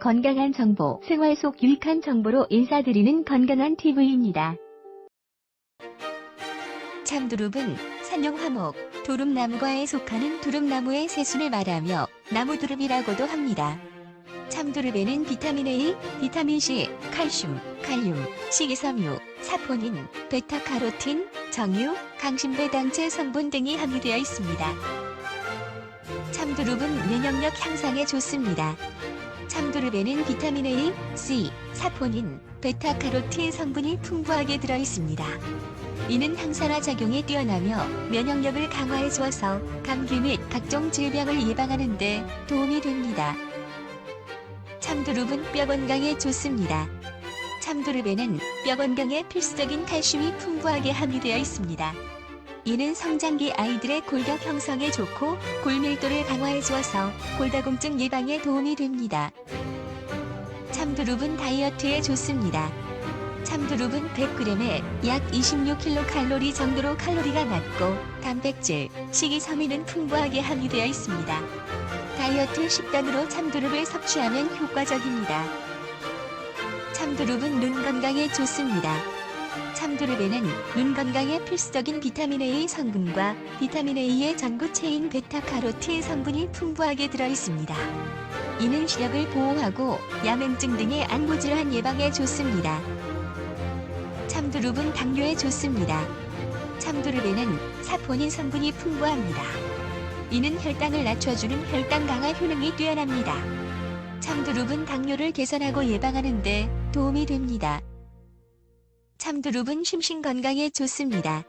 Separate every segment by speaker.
Speaker 1: 건강한 정보, 생활 속 유익한 정보로 인사드리는 건강한 TV입니다. 참두릅은 산용화목, 두릅나무과에 속하는 두릅나무의 새순을 말하며 나무두릅이라고도 합니다. 참두릅에는 비타민 A, 비타민 C, 칼슘, 칼륨, 식이섬유, 사포닌, 베타카로틴, 정유, 강심배당체 성분 등이 함유되어 있습니다. 참두릅은 면역력 향상에 좋습니다. 참두릅에는 비타민 A, C, 사포닌, 베타카로틴 성분이 풍부하게 들어 있습니다. 이는 항산화 작용에 뛰어나며 면역력을 강화해 주어서 감기 및 각종 질병을 예방하는 데 도움이 됩니다. 참두릅은 뼈 건강에 좋습니다. 참두릅에는 뼈 건강에 필수적인 칼슘이 풍부하게 함유되어 있습니다. 이는 성장기 아이들의 골격 형성에 좋고 골밀도를 강화해 주어서 골다공증 예방에 도움이 됩니다. 참두릅은 다이어트에 좋습니다. 참두릅은 100g에 약 26kcal 정도로 칼로리가 낮고 단백질, 식이섬유는 풍부하게 함유되어 있습니다. 다이어트 식단으로 참두릅을 섭취하면 효과적입니다. 참두릅은 눈 건강에 좋습니다. 참두릅에는 눈 건강에 필수적인 비타민 A 성분과 비타민 A의 전구 체인 베타카로틴 성분이 풍부하게 들어 있습니다. 이는 시력을 보호하고 야맹증 등의 안구 질환 예방에 좋습니다. 참두릅은 당뇨에 좋습니다. 참두릅에는 사포닌 성분이 풍부합니다. 이는 혈당을 낮춰주는 혈당 강화 효능이 뛰어납니다. 참두릅은 당뇨를 개선하고 예방하는 데 도움이 됩니다. 참두릅은 심신 건강에 좋습니다.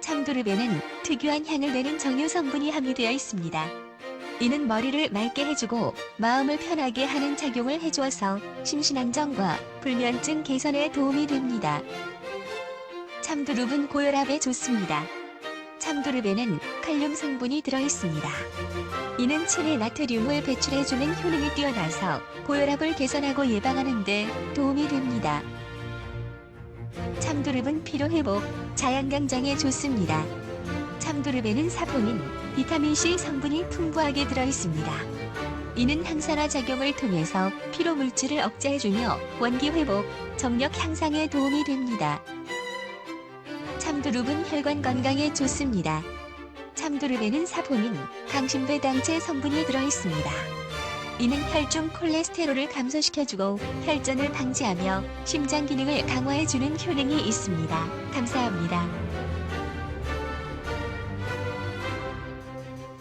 Speaker 1: 참두릅에는 특유한 향을 내는 정유 성분이 함유되어 있습니다. 이는 머리를 맑게 해주고 마음을 편하게 하는 작용을 해주어서 심신 안정과 불면증 개선에 도움이 됩니다. 참두릅은 고혈압에 좋습니다. 참두릅에는 칼륨 성분이 들어있습니다. 이는 체내 나트륨을 배출해주는 효능이 뛰어나서 고혈압을 개선하고 예방하는 데 도움이 됩니다. 참두릅은 피로 회복, 자양강장에 좋습니다. 참두릅에는 사포닌, 비타민C 성분이 풍부하게 들어있습니다. 이는 항산화 작용을 통해서 피로 물질을 억제해주며 원기 회복, 정력 향상에 도움이 됩니다. 참두릅은 혈관 건강에 좋습니다. 참두릅에는 사포닌, 강심배당체 성분이 들어있습니다. 이는 혈중 콜레스테롤을 감소시켜주고 혈전을 방지하며 심장 기능을 강화해주는 효능이 있습니다. 감사합니다.